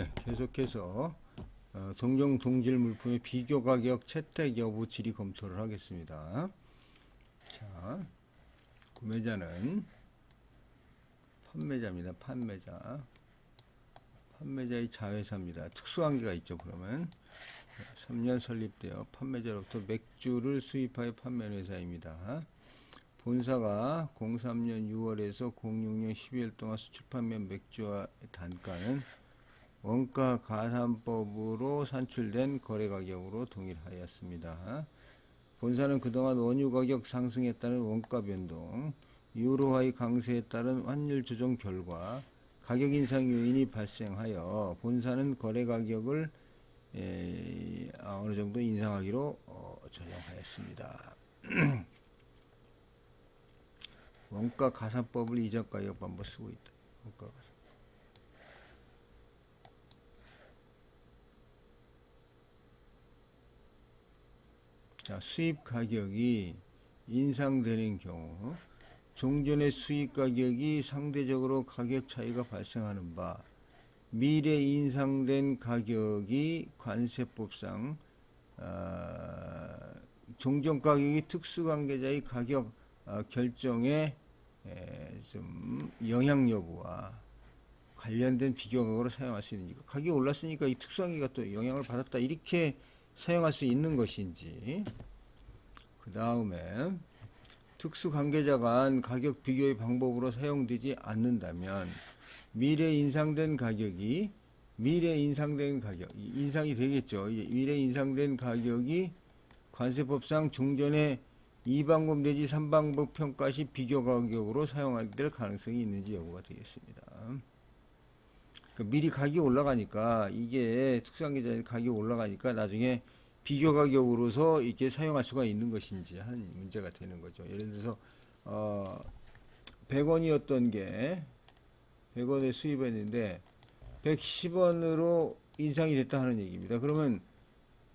네, 계속해서 어, 동종 동질 물품의 비교 가격 채택 여부 질의 검토를 하겠습니다. 자, 구매자는 판매자입니다. 판매자. 판매자의 자회사입니다. 특수관계가 있죠. 그러면 3년 설립되어 판매자로부터 맥주를 수입하여 판매하는 회사입니다. 본사가 03년 6월에서 06년 12월 동안 수출 판매한 맥주와 단가는 원가 가산법으로 산출된 거래 가격으로 동일하였습니다. 본사는 그동안 원유 가격 상승에 따른 원가 변동, 유로화의 강세에 따른 환율 조정 결과 가격 인상 요인이 발생하여 본사는 거래 가격을 에, 아, 어느 정도 인상하기로 어, 조정하였습니다. 원가 가산법을 이전 가격 방법 쓰고 있다. 원가 가산. 자, 수입 가격이 인상되는 경우 종전의 수입 가격이 상대적으로 가격 차이가 발생하는 바 미래 인상된 가격이 관세법상 아, 종전 가격이 특수관계자의 가격 아, 결정에 에, 좀 영향 여부와 관련된 비교각으로 사용할 수 있는지 가격이 올랐으니까 이 특수관계가 또 영향을 받았다 이렇게 사용할 수 있는 것인지 그 다음에 특수 관계자 간 가격 비교의 방법으로 사용되지 않는다면 미래 인상된 가격이 미래 인상된 가격 이 인상이 되겠죠 이 미래 인상된 가격이 관세법상 종전의 2방법 내지 3방법 평가 시 비교 가격으로 사용할 될 가능성이 있는지 여부가 되겠습니다. 그 미리 가격이 올라가니까 이게 특수관계자 가격이 올라가니까 나중에 비교 가격으로서 이렇게 사용할 수가 있는 것인지 하는 문제가 되는 거죠. 예를 들어서 어 100원이었던 게 100원에 수입했는데 110원으로 인상이 됐다 하는 얘기입니다. 그러면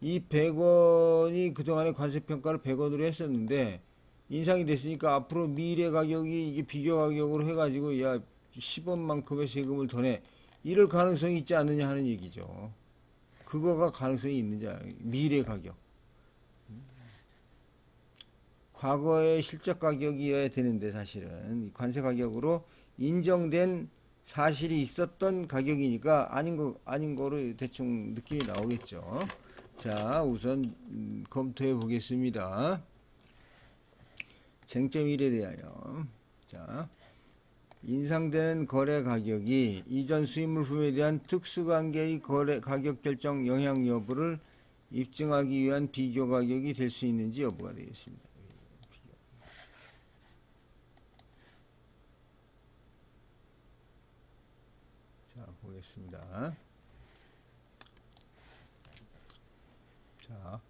이 100원이 그동안의 관세 평가를 100원으로 했었는데 인상이 됐으니까 앞으로 미래 가격이 이게 비교 가격으로 해가지고 야 10원만큼의 세금을 더 내. 이럴 가능성이 있지 않느냐 하는 얘기죠. 그거가 가능성이 있는지 알- 미래 가격. 과거의 실적 가격이어야 되는데 사실은 이 관세 가격으로 인정된 사실이 있었던 가격이니까 아닌 거 아닌 거로 대충 느낌이 나오겠죠. 자, 우선 음, 검토해 보겠습니다. 쟁점 1에 대하여 자, 인상되는 거래 가격이 이전 수입 물품에 대한 특수관계의 거래 가격 결정 영향 여부를 입증하기 위한 비교 가격이 될 수 있는지 여부가 되겠습니다. 자, 보겠습니다. 자,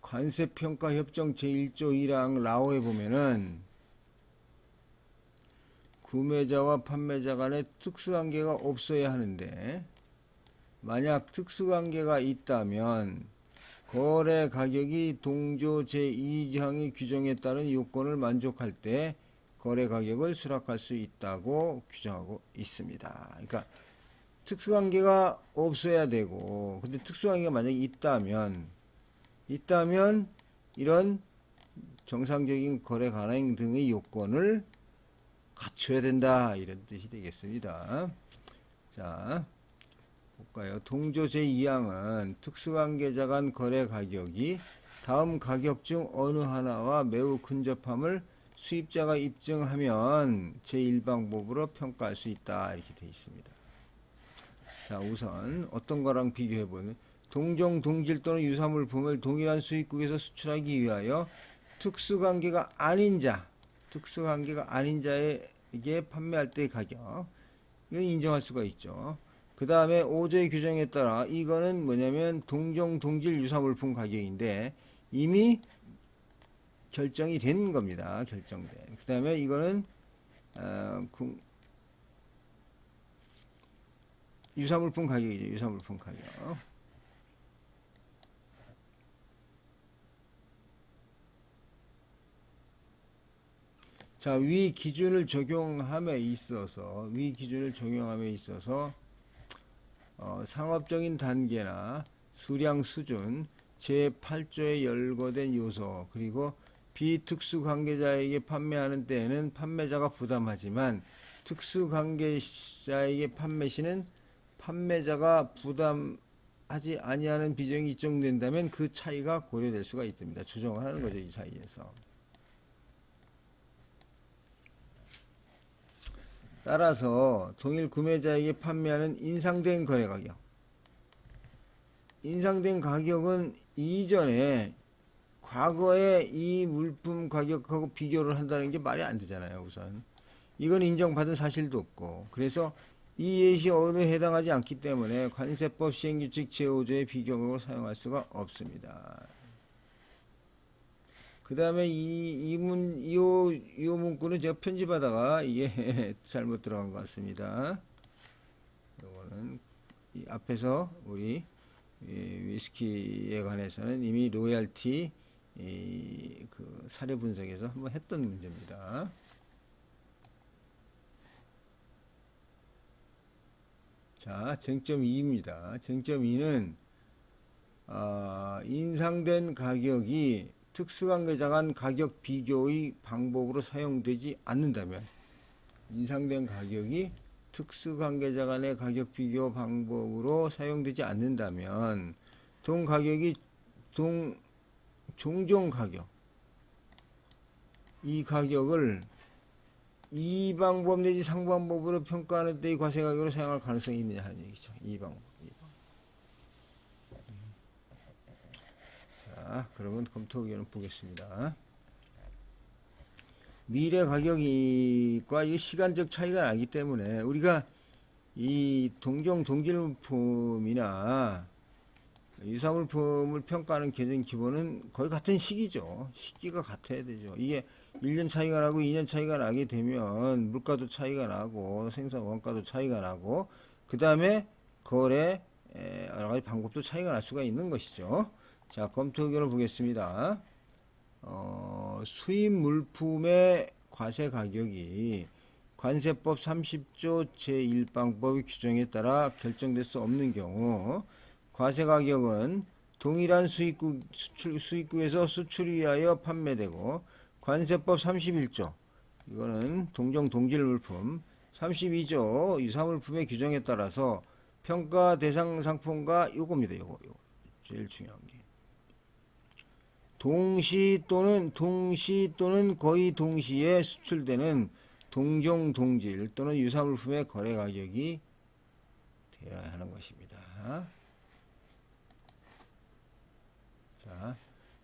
관세평가협정 제1조 1항 라오에 보면은 구매자와 판매자 간에 특수관계가 없어야 하는데 만약 특수관계가 있다면 거래 가격이 동조 제2항의 규정에 따른 요건을 만족할 때 거래 가격을 수락할 수 있다고 규정하고 있습니다. 그러니까 특수관계가 없어야 되고 근데 특수관계가 만약에 있다면 있다면 이런 정상적인 거래 가능 등의 요건을 갖춰야 된다 이런 뜻이 되겠습니다. 자 볼까요? 동조 제2항은 특수관계자 간 거래 가격이 다음 가격 중 어느 하나와 매우 근접함을 수입자가 입증하면 제1방법으로 평가할 수 있다 이렇게 되어 있습니다. 자 우선 어떤 거랑 비교해 보면 동종 동질 또는 유사물품을 동일한 수입국에서 수출하기 위하여 특수관계가 아닌 자 특수관계가 아닌 자에게 판매할 때의 가격 이건 인정할 수가 있죠. 그 다음에 5조의 규정에 따라 이거는 뭐냐면 동종 동질 유사물품 가격인데 이미 결정이 된 겁니다. 결정된. 그 다음에 이거는 어, 구- 유사물품 가격이죠. 유사물품 가격. 자, 위 기준을 적용함에 있어서 위 기준을 적용함에 있어서 어, 상업적인 단계나 수량 수준, 제8조에 열거된 요소, 그리고 비특수 관계자에게 판매하는 때에는 판매자가 부담하지만 특수 관계자에게 판매 시는 판매자가 부담하지 아니하는 비정이 입증된다면 그 차이가 고려될 수가 있습니다. 조정을 하는 거죠, 이 사이에서. 따라서 동일 구매자에게 판매하는 인상된 거래 가격. 인상된 가격은 이전에 과거에 이 물품 가격하고 비교를 한다는 게 말이 안 되잖아요, 우선. 이건 인정받은 사실도 없고. 그래서 이 예시 어느 해당하지 않기 때문에 관세법 시행규칙 제5조의 비교각을 사용할 수가 없습니다. 그 다음에 이, 이 문, 이, 이 문구는 제가 편집하다가 이게 잘못 들어간 것 같습니다. 이거는 이 앞에서 우리 이 위스키에 관해서는 이미 로얄티 이, 그 사례 분석에서 한번 했던 문제입니다. 자, 쟁점 2입니다. 쟁점 2는 아, 인상된 가격이 특수관계자 간 가격 비교의 방법으로 사용되지 않는다면 인상된 가격이 특수관계자 간의 가격 비교 방법으로 사용되지 않는다면 동 가격이 동 종종 가격 이 가격을 이 방법 내지 상방법으로 평가하는 때의 과세 가격으로 사용할 가능성이 있느냐 하는 얘기죠. 이 방법. 자, 그러면 검토 의견을 보겠습니다. 미래 가격과 이 시간적 차이가 나기 때문에 우리가 이 동종 동질물품이나 유사물품을 평가하는 개정 기본은 거의 같은 시기죠. 시기가 같아야 되죠. 이게 1년 차이가 나고 2년 차이가 나게 되면 물가도 차이가 나고 생산 원가도 차이가 나고 그 다음에 거래 에, 여러 가지 방법도 차이가 날 수가 있는 것이죠. 자 검토 의견을 보겠습니다. 어, 수입 물품의 과세 가격이 관세법 30조 제1방법의 규정에 따라 결정될 수 없는 경우 과세 가격은 동일한 수입국 수출, 수입국에서 수출 위하여 판매되고 관세법 31조 이거는 동종 동질 물품 32조 유사물품의 규정에 따라서 평가 대상 상품과 요겁니다. 요거 요거 제일 중요한 게 동시 또는 동시 또는 거의 동시에 수출되는 동종 동질 또는 유사물품의 거래 가격이 되어야 하는 것입니다. 자,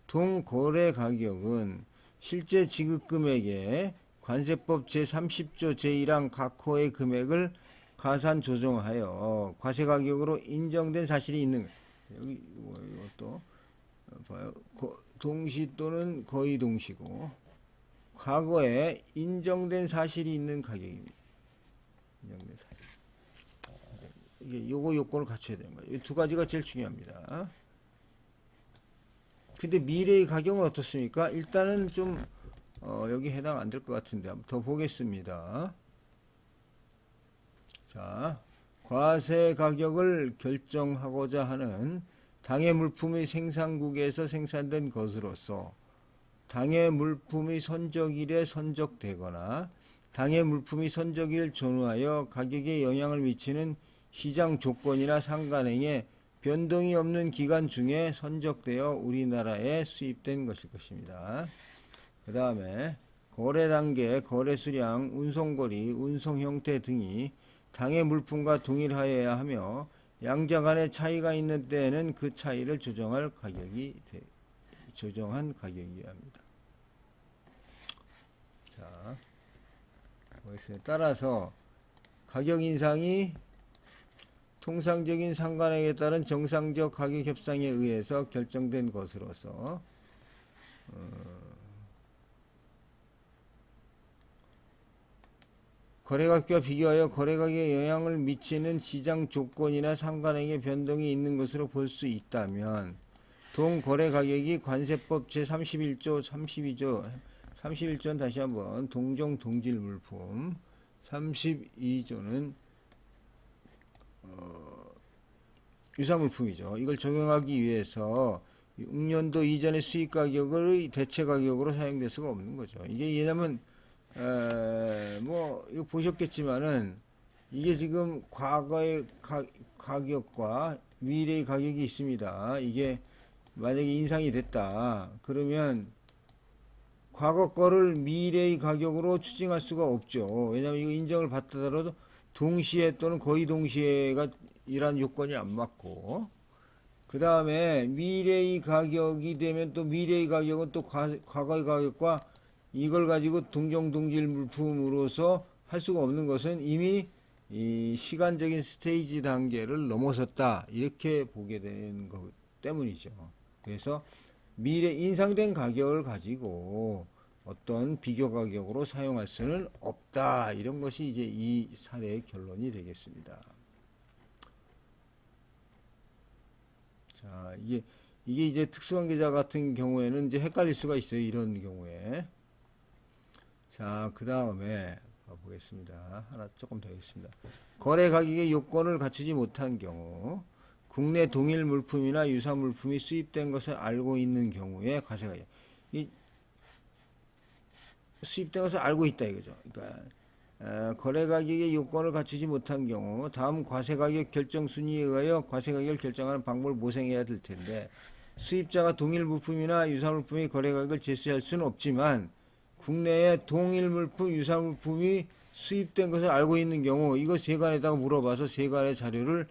동거래 가격은 실제 지급 금액에 관세법 제30조 제1항 각 호의 금액을 가산 조정하여 과세 가격으로 인정된 사실이 있는 여기 이거, 이것도 봐요. 거- 동시 또는 거의 동시고 과거에 인정된 사실이 있는 가격입니다. 인정된 사실. 이게 요거 요건을 갖춰야 되는 거예요. 이두 가지가 제일 중요합니다. 근데 미래의 가격은 어떻습니까? 일단은 좀 어, 여기 해당 안 될 것 같은데 한번 더 보겠습니다. 자, 과세 가격을 결정하고자 하는 당해 물품의 생산국에서 생산된 것으로서 당해 물품의 선적일에 선적되거나 당해 물품이 선적일을 전후하여 가격에 영향을 미치는 시장 조건이나 상관행에 변동이 없는 기간 중에 선적되어 우리나라에 수입된 것일 것입니다. 그 다음에 거래 단계, 거래 수량, 운송거리, 운송 형태 등이 당해 물품과 동일하여야 하며 양자 간의 차이가 있는 때에는 그 차이를 조정할 가격이 돼, 조정한 가격이어야 합니다. 자, 보겠습니다. 따라서 가격 인상이 통상적인 상관행에 따른 정상적 가격 협상에 의해서 결정된 것으로서 어, 거래가격과 비교하여 거래가격에 영향을 미치는 시장 조건이나 상관행의 변동이 있는 것으로 볼 수 있다면 동 거래 가격이 관세법 제31조 32조 31조는 다시 한번 동종 동질 물품 32조는 어, 유사물품이죠. 이걸 적용하기 위해서 6년도 이전의 수익 가격을 대체 가격으로 사용될 수가 없는 거죠. 이게 왜냐면 에, 뭐 이거 보셨겠지만은 이게 지금 과거의 가, 가격과 미래의 가격이 있습니다. 이게 만약에 인상이 됐다. 그러면 과거 거를 미래의 가격으로 추징할 수가 없죠. 왜냐하면 이거 인정을 받더라도 동시에 또는 거의 동시에가 이란 요건이 안 맞고 그 다음에 미래의 가격이 되면 또 미래의 가격은 또 과, 과거의 가격과 이걸 가지고 동정동질 물품으로서 할 수가 없는 것은 이미 이 시간적인 스테이지 단계를 넘어섰다 이렇게 보게 되는 것 때문이죠. 그래서 미래 인상된 가격을 가지고 어떤 비교 가격으로 사용할 수는 없다 이런 것이 이제 이 사례의 결론이 되겠습니다. 자 이게 이게 이제 특수관계자 같은 경우에는 이제 헷갈릴 수가 있어요 이런 경우에 자 그 다음에 보겠습니다. 하나 조금 더 하겠습니다. 거래 가격의 요건을 갖추지 못한 경우 국내 동일 물품이나 유사 물품이 수입된 것을 알고 있는 경우에 과세가격 이 수입된 것을 알고 있다 이거죠. 그러니까 어, 거래 가격의 요건을 갖추지 못한 경우 다음 과세 가격 결정 순위에 의하여 과세 가격을 결정하는 방법을 모색해야 될 텐데 수입자가 동일 물품이나 유사 물품의 거래 가격을 제시할 수는 없지만 국내에 동일 물품, 유사 물품이 수입된 것을 알고 있는 경우 이거 세관에다가 물어봐서 세관의 자료를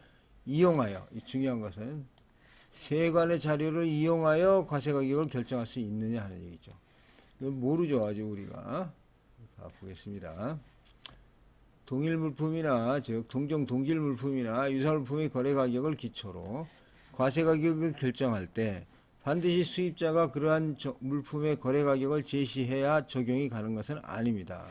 이용하여 이 중요한 것은 세관의 자료를 이용하여 과세 가격을 결정할 수 있느냐 하는 얘기죠. 모르죠 아직 우리가. 자, 보겠습니다. 동일 물품이나 즉 동종 동질 물품이나 유사 물품의 거래 가격을 기초로 과세 가격을 결정할 때 반드시 수입자가 그러한 저- 물품의 거래 가격을 제시해야 적용이 가는 것은 아닙니다.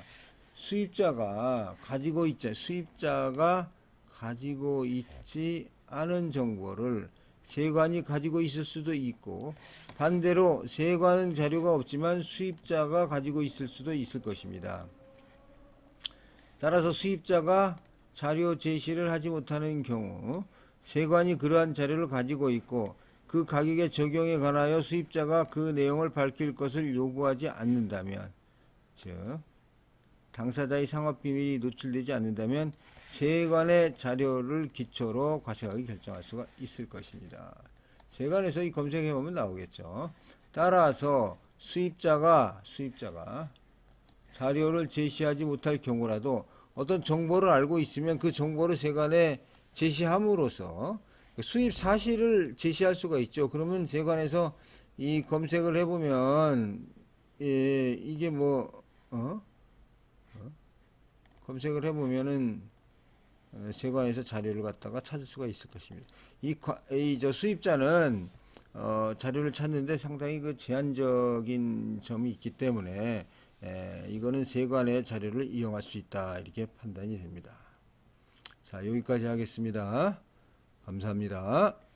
수입자가 가지고 있자 수입자가 가지고 있지 않은 정보를 세관이 가지고 있을 수도 있고 반대로 세관은 자료가 없지만 수입자가 가지고 있을 수도 있을 것입니다. 따라서 수입자가 자료 제시를 하지 못하는 경우 세관이 그러한 자료를 가지고 있고 그 가격의 적용에 관하여 수입자가 그 내용을 밝힐 것을 요구하지 않는다면 즉 당사자의 상업 비밀이 노출되지 않는다면 세관의 자료를 기초로 과세가격을 결정할 수가 있을 것입니다. 세관에서 이 검색해 보면 나오겠죠. 따라서 수입자가 수입자가 자료를 제시하지 못할 경우라도 어떤 정보를 알고 있으면 그 정보를 세관에 제시함으로써 그 수입 사실을 제시할 수가 있죠. 그러면 세관에서 이 검색을 해보면 예, 이게 뭐 어? 어? 검색을 해보면은 어, 세관에서 자료를 갖다가 찾을 수가 있을 것입니다. 이저 수입자는 어, 자료를 찾는데 상당히 그 제한적인 점이 있기 때문에 에, 이거는 세관의 자료를 이용할 수 있다 이렇게 판단이 됩니다. 자 여기까지 하겠습니다. 감사합니다.